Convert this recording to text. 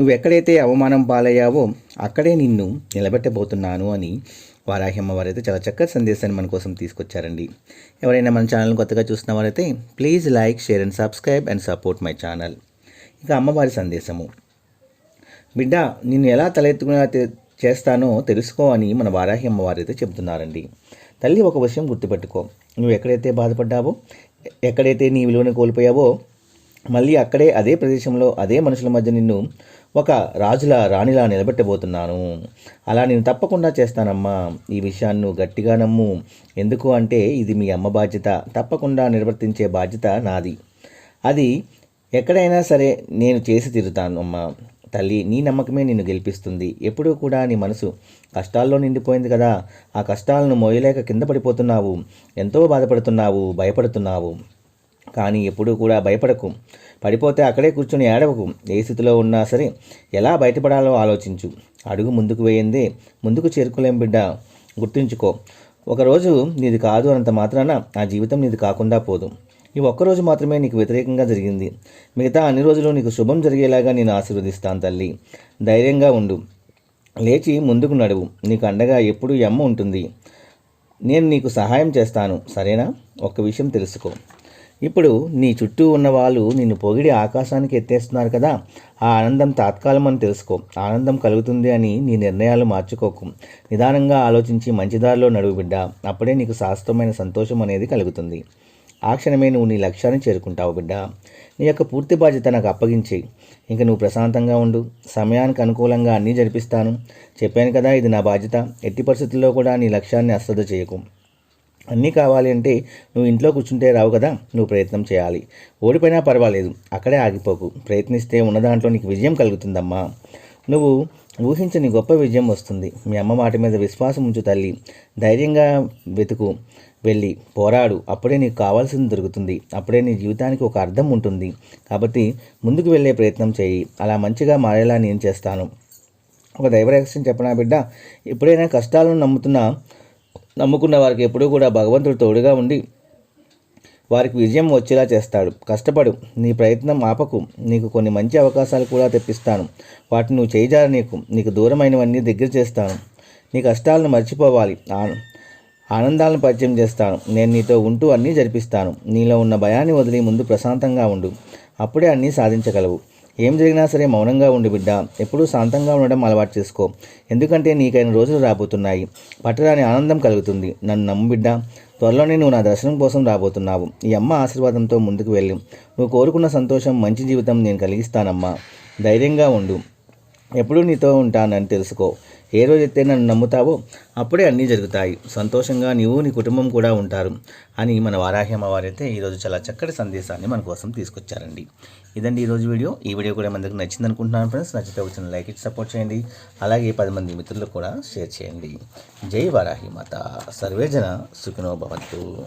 నువ్వు ఎక్కడైతే అవమానం పాలయ్యావో అక్కడే నిన్ను నిలబెట్టబోతున్నాను అని వారాహి వారైతే చాలా చక్కటి సందేశాన్ని మన కోసం తీసుకొచ్చారండి. ఎవరైనా మన ఛానల్ కొత్తగా చూసిన వారైతే please like share and subscribe and support my channel. ఇక అమ్మవారి సందేశము. బిడ్డ నిన్ను ఎలా తలెత్తుకునేలా చేస్తానో తెలుసుకో అని మన వారాహి అమ్మవారైతే చెబుతున్నారండి. తల్లి ఒక విషయం గుర్తుపెట్టుకో. నువ్వు ఎక్కడైతే బాధపడ్డావో ఎక్కడైతే నీ విలువను కోల్పోయావో మళ్ళీ అక్కడే అదే ప్రదేశంలో అదే మనుషుల మధ్య నిన్ను ఒక రాజుల రాణిలా నిలబెట్టబోతున్నాను. అలా నేను తప్పకుండా చేస్తానమ్మా. ఈ విషయాన్ని గట్టిగా నమ్ము. ఎందుకు అంటే ఇది మీ అమ్మ బాధ్యత. తప్పకుండా నిర్వర్తించే బాధ్యత నాది. అది ఎక్కడైనా సరే నేను చేసి తీరుతాను అమ్మా. తల్లి నీ నమ్మకమే నిన్ను గెలిపిస్తుంది. ఎప్పుడూ కూడా నీ మనసు కష్టాల్లో నిండిపోయింది కదా. ఆ కష్టాలను మోయలేక కింద పడిపోతున్నావు. ఎంతో బాధపడుతున్నావు భయపడుతున్నావు. కానీ ఎప్పుడూ కూడా భయపడకు. పడిపోతే అక్కడే కూర్చొని ఏడవకు. ఏ స్థితిలో ఉన్నా సరే ఎలా బయటపడాలో ఆలోచించు. అడుగు ముందుకు వేయందే ముందుకు చేరుకోలేం బిడ్డ. గుర్తుంచుకో. ఒకరోజు నీది కాదు అంత మాత్రాన ఆ జీవితం నీది కాకుండా పోదు. ఈ ఒక్కరోజు మాత్రమే నీకు వ్యతిరేకంగా జరిగింది. మిగతా అన్ని రోజులు నీకు శుభం జరిగేలాగా నేను ఆశీర్వదిస్తాను తల్లి. ధైర్యంగా ఉండు. లేచి ముందుకు నడువు. నీకు అండగా ఎప్పుడూ ఎమ్మ ఉంటుంది. నేను నీకు సహాయం చేస్తాను. సరేనా? ఒక్క విషయం తెలుసుకో. ఇప్పుడు నీ చుట్టూ ఉన్న వాళ్ళు నిన్ను పొగిడి ఆకాశానికి ఎత్తేస్తున్నారు కదా ఆ ఆనందం తాత్కాలం అని తెలుసుకో. ఆనందం కలుగుతుంది అని నీ నిర్ణయాలు మార్చుకోకు. నిదానంగా ఆలోచించి మంచిదారిలో నడువు బిడ్డ అప్పుడే నీకు శాశ్వతమైన సంతోషం అనేది కలుగుతుంది. ఆ క్షణమే నువ్వు నీ లక్ష్యాన్ని చేరుకుంటావు బిడ్డ. నీ యొక్క పూర్తి బాధ్యత నాకు అప్పగించి ఇంక నువ్వు ప్రశాంతంగా ఉండు. సమయానికి అనుకూలంగా అన్నీ జరిపిస్తాను. చెప్పాను కదా ఇది నా బాధ్యత. ఎట్టి పరిస్థితుల్లో కూడా నీ లక్ష్యాన్ని అశ్రద్ధ చేయకు. అన్నీ కావాలి అంటే నువ్వు ఇంట్లో కూర్చుంటే రావు కదా నువ్వు ప్రయత్నం చేయాలి. ఓడిపోయినా పర్వాలేదు అక్కడే ఆగిపోకు. ప్రయత్నిస్తే ఉన్న దాంట్లో నీకు విజయం కలుగుతుందమ్మా. నువ్వు ఊహించని గొప్ప విజయం వస్తుంది. మీ అమ్మ మాట మీద విశ్వాసం ఉంచు తల్లి. ధైర్యంగా వెతుకు వెళ్ళి పోరాడు. అప్పుడే నీకు కావాల్సింది దొరుకుతుంది. అప్పుడే నీ జీవితానికి ఒక అర్థం ఉంటుంది. కాబట్టి ముందుకు వెళ్ళే ప్రయత్నం చేయి. అలా మంచిగా మారేలా నేను చేస్తాను. ఒక దైవరహస్యం చెప్పనా బిడ్డ? ఎప్పుడైనా కష్టాలను నమ్ముతున్నా నమ్ముకున్న వారికి ఎప్పుడూ కూడా భగవంతుడు తోడుగా ఉండి వారికి విజయం వచ్చేలా చేస్తాడు. కష్టపడు నీ ప్రయత్నం ఆపకు. నీకు కొన్ని మంచి అవకాశాలు కూడా తెప్పిస్తాను. వాటిని నువ్వు చేయిజార నీకు. నీకు దూరమైనవన్నీ దగ్గర చేస్తాను. నీ కష్టాలను మర్చిపోవాలి. ఆ- ఆనందాలను పరిచయం చేస్తాను. నేను నీతో ఉంటూ అన్నీ జరిపిస్తాను. నీలో ఉన్న భయాన్ని వదిలి ముందు ప్రశాంతంగా ఉండు. అప్పుడే అన్నీ సాధించగలవు. ఏం జరిగినా సరే మౌనంగా ఉండి బిడ్డ. ఎప్పుడూ శాంతంగా ఉండడం అలవాటు చేసుకో. ఎందుకంటే నీకైన రోజులు రాబోతున్నాయి. పట్టరాని ఆనందం కలుగుతుంది. నన్ను నమ్ము బిడ్డ. త్వరలోనే నువ్వు నా దర్శనం కోసం రాబోతున్నావు. ఈ అమ్మ ఆశీర్వాదంతో ముందుకు వెళ్ళు. నువ్వు కోరుకున్న సంతోషం మంచి జీవితం నేను కలిగిస్తానమ్మా. ధైర్యంగా ఉండు. ఎప్పుడూ నీతో ఉంటానని తెలుసుకో. ఏ రోజైతే నన్ను నమ్ముతావో అప్పుడే అన్నీ జరుగుతాయి. సంతోషంగా నీవు నీ కుటుంబం కూడా ఉంటారు అని మన వారాహ్యమ్మ వారైతే ఈరోజు చాలా చక్కటి సందేశాన్ని మన కోసం తీసుకొచ్చారండి. ఇదండి ఈరోజు వీడియో. ఈ వీడియో కూడా మందికి నచ్చింది అనుకుంటున్నాను ఫ్రెండ్స్. నచ్చితే వచ్చిన లైక్ ఇచ్చి సపోర్ట్ చేయండి. అలాగే పది మంది మిత్రులకు కూడా షేర్ చేయండి. జై వారాహి మాత. సర్వేజన సుఖినో భవంతు.